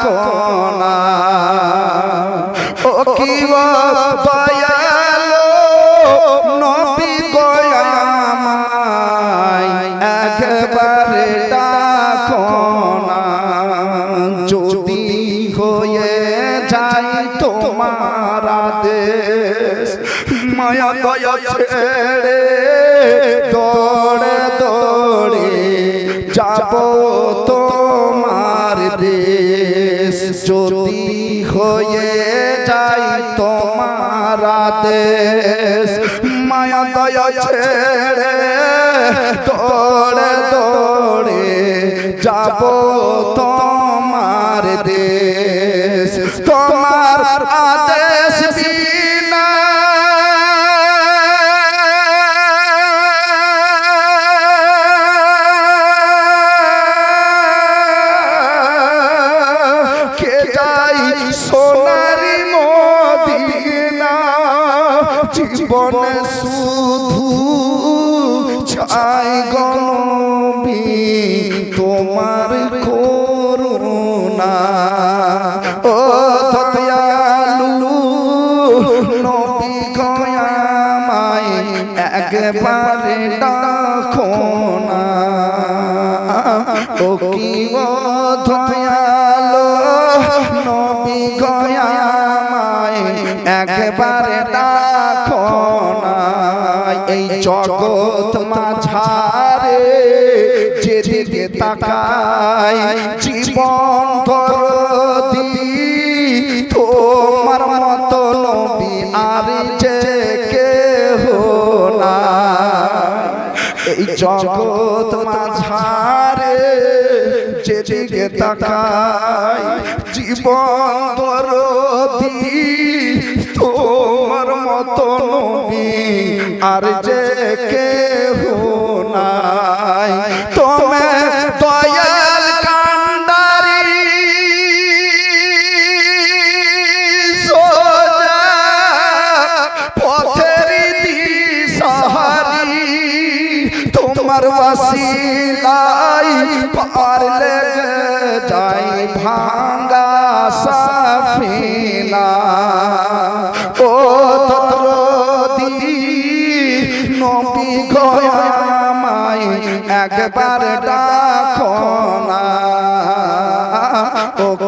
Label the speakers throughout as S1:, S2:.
S1: ডাকো না ও কি ও দয়াল নবী গো আমায় একবারে ডাকো না যদি হয়ে যাই তোমার দেশ মায়া দয়া ছেড়ে দৌড়ে দৌড়ে যাব যদি হয়ে যাই তোমার দেশ মায়া দয়া ছেড়ে দৌড়ে দৌড়ে যাব তোমার দেশ। তোমার আদেশ জীবনে শুধু চাই গনবি তোমার করুণা। ও দয়ালু, নবী গয়ামাই একবারে ডাকো না। ও কি দয়ালো, নবী গয়ামাই একবারে না এই জগৎ মাঝারে যেদিকে তাকাই জীবন দরদি তোমার মত নবী আর যে কেহ না এই জগৎ মাঝারে যেদিকে তাকাই জীবন দরদি আর যে কেহ নাই, তুমি দয়াল কান্ডারি। সোজা পথের দিশাহারি, তোমার ওয়াসিলাই পার যাই ভাঙ্গা সাফিনা একবার ডাকো না।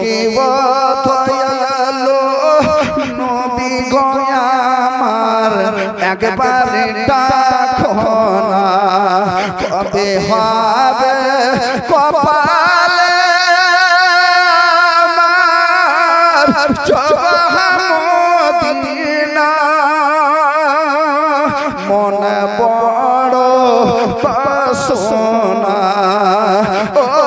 S1: কি দয়ালো নবী গয়ামার একবার ডাকো কবে হবে মনে বড় সোনা ও